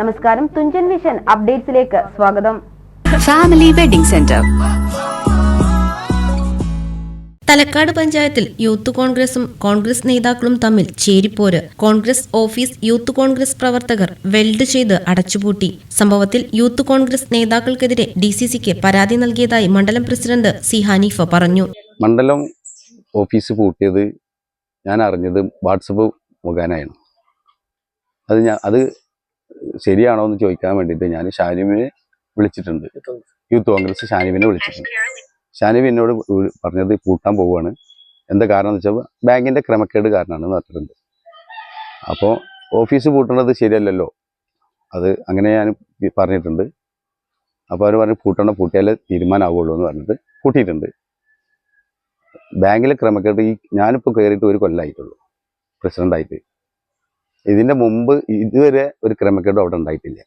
നമസ്കാരം തുഞ്ചൻ വിഷൻ അപ്ഡേറ്റ്സിലേക്ക് സ്വാഗതം. Family wedding centre Thalakkad പഞ്ചായത്തിൽ യൂത്ത് കോൺഗ്രസും കോൺഗ്രസ് നേതാക്കളും തമ്മിൽ ചേരിപ്പോര്. കോൺഗ്രസ് ഓഫീസ് യൂത്ത് കോൺഗ്രസ് പ്രവർത്തകർ വെൽഡ് ചെയ്ത് അടച്ചുപൂട്ടി. സംഭവത്തിൽ യൂത്ത് കോൺഗ്രസ് നേതാക്കൾക്കെതിരെ ഡി സി സിക്ക് പരാതി നൽകിയതായി മണ്ഡലം പ്രസിഡന്റ് സി ഹനീഫ പറഞ്ഞു. മണ്ഡലം ഓഫീസ് പൂട്ടിയത് ഞാൻ അറിഞ്ഞത് വാട്സപ്പ് മുഖേനയാണ്. അത് ഞാൻ അത് ശരിയാണോ എന്ന് ചോദിക്കാൻ വേണ്ടിയിട്ട് ഞാൻ ഷാനിമിനെ വിളിച്ചിട്ടുണ്ട്. യൂത്ത് കോൺഗ്രസ് ഷാനിമിനെ വിളിച്ചിട്ടുണ്ട്. ഷാനിമി എന്നോട് പറഞ്ഞത് കൂട്ടാൻ പോവുകയാണ്. എന്താ കാരണം എന്ന് വെച്ചാൽ ബാങ്കിന്റെ ക്രമക്കേട് കാരണമാണ് പറഞ്ഞിട്ടുണ്ട്. അപ്പോൾ ഓഫീസ് പൂട്ടുന്നത് ശരിയല്ലല്ലോ. അത് അങ്ങനെ ഞാൻ പറഞ്ഞിട്ടുണ്ട്. അപ്പോൾ അവർ പറഞ്ഞു പൂട്ടണ പൂട്ടിയാലേ തീരുമാനമാവുള്ളൂ എന്ന് പറഞ്ഞിട്ട് പൂട്ടിയിട്ടുണ്ട്. ബാങ്കിലെ ക്രമക്കേട് ഈ ഞാനിപ്പോൾ കയറിയിട്ട് ഒരു കൊല്ലമായിട്ടുള്ളൂ പ്രസിഡന്റായിട്ട് ഇതിന്റെ മുമ്പ് ഇതുവരെ ഒരു ക്രമക്കേടും അവിടെ ഉണ്ടായിട്ടില്ല.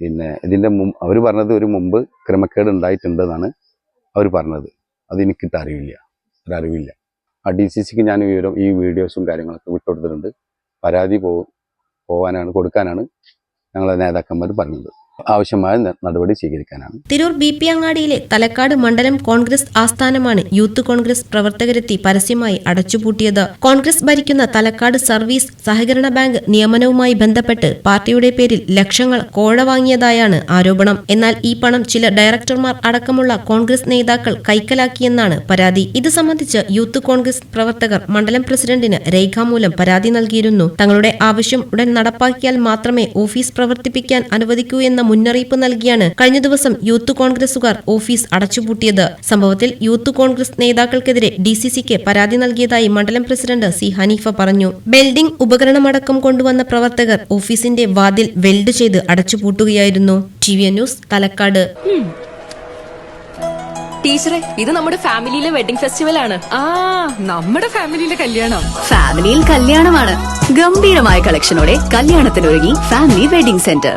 പിന്നെ ഇതിന്റെ മുമ്പ് അവർ പറഞ്ഞത് ഒരു മുമ്പ് ക്രമക്കേട് ഉണ്ടായിട്ടുണ്ടെന്നാണ് അവർ പറഞ്ഞത്. അത് എനിക്കിട്ട് അറിവില്ല. ഒരറിവില്ല ആ ഡി സി സിക്ക് ഞാൻ വിവരം ഈ വീഡിയോസും കാര്യങ്ങളൊക്കെ വിട്ടുകൊടുത്തിട്ടുണ്ട് പരാതി പോ പോകാനാണ് കൊടുക്കാനാണ് ഞങ്ങളെ നേതാക്കന്മാർ പറഞ്ഞത്. ആവശ്യമായ നടപടി സ്വീകരിക്കാനാണ്. തിരൂർ ബി പി അങ്ങാടിയിലെ തലക്കാട് മണ്ഡലം കോൺഗ്രസ് ആസ്ഥാനമാണ് യൂത്ത് കോൺഗ്രസ് പ്രവർത്തകരെത്തി പരസ്യമായി അടച്ചുപൂട്ടിയത്. കോൺഗ്രസ് ഭരിക്കുന്ന തലക്കാട് സർവീസ് സഹകരണ ബാങ്ക് നിയമനവുമായി ബന്ധപ്പെട്ട് പാർട്ടിയുടെ പേരിൽ ലക്ഷങ്ങൾ കോഴ വാങ്ങിയതായാണ് ആരോപണം. എന്നാൽ ഈ പണം ചില ഡയറക്ടർമാർ അടക്കമുള്ള കോൺഗ്രസ് നേതാക്കൾ കൈക്കലാക്കിയെന്നാണ് പരാതി. ഇത് സംബന്ധിച്ച് യൂത്ത് കോൺഗ്രസ് പ്രവർത്തകർ മണ്ഡലം പ്രസിഡന്റിന് രേഖാമൂലം പരാതി നൽകിയിരുന്നു. തങ്ങളുടെ ആവശ്യം ഉടൻ നടപ്പാക്കിയാൽ മാത്രമേ ഓഫീസ് പ്രവർത്തിപ്പിക്കാൻ അനുവദിക്കൂ എന്ന മുന്നറിയിപ്പ് നൽകിയാണ് കഴിഞ്ഞ ദിവസം യൂത്ത് കോൺഗ്രസുകാർ ഓഫീസ് അടച്ചുപൂട്ടിയത്. സംഭവത്തിൽ യൂത്ത് കോൺഗ്രസ് നേതാക്കൾക്കെതിരെ ഡി സി സിക്ക് പരാതി നൽകിയതായി മണ്ഡലം പ്രസിഡന്റ് സി ഹനീഫ പറഞ്ഞു. ബിൽഡിംഗ് ഉപകരണമടക്കം കൊണ്ടുവന്ന പ്രവർത്തകർ ഓഫീസിന്റെ വാതിൽ വെൽഡ് ചെയ്ത് അടച്ചുപൂട്ടുകയായിരുന്നു. T V news Thalakkad. ടീച്ചറെ ഇത് നമ്മുടെ ഫാമിലിയിലെ വെഡിംഗ് ഫെസ്റ്റിവൽ ആണ് ആ നമ്മുടെ ഫാമിലിയിലെ കല്യാണം. ഫാമിലിയിൽ കല്യാണമാണ്. ഗംഭീരമായ കളക്ഷനോടെ കല്യാണത്തിനൊരുങ്ങി ഫാമിലി വെഡിംഗ് സെന്റർ.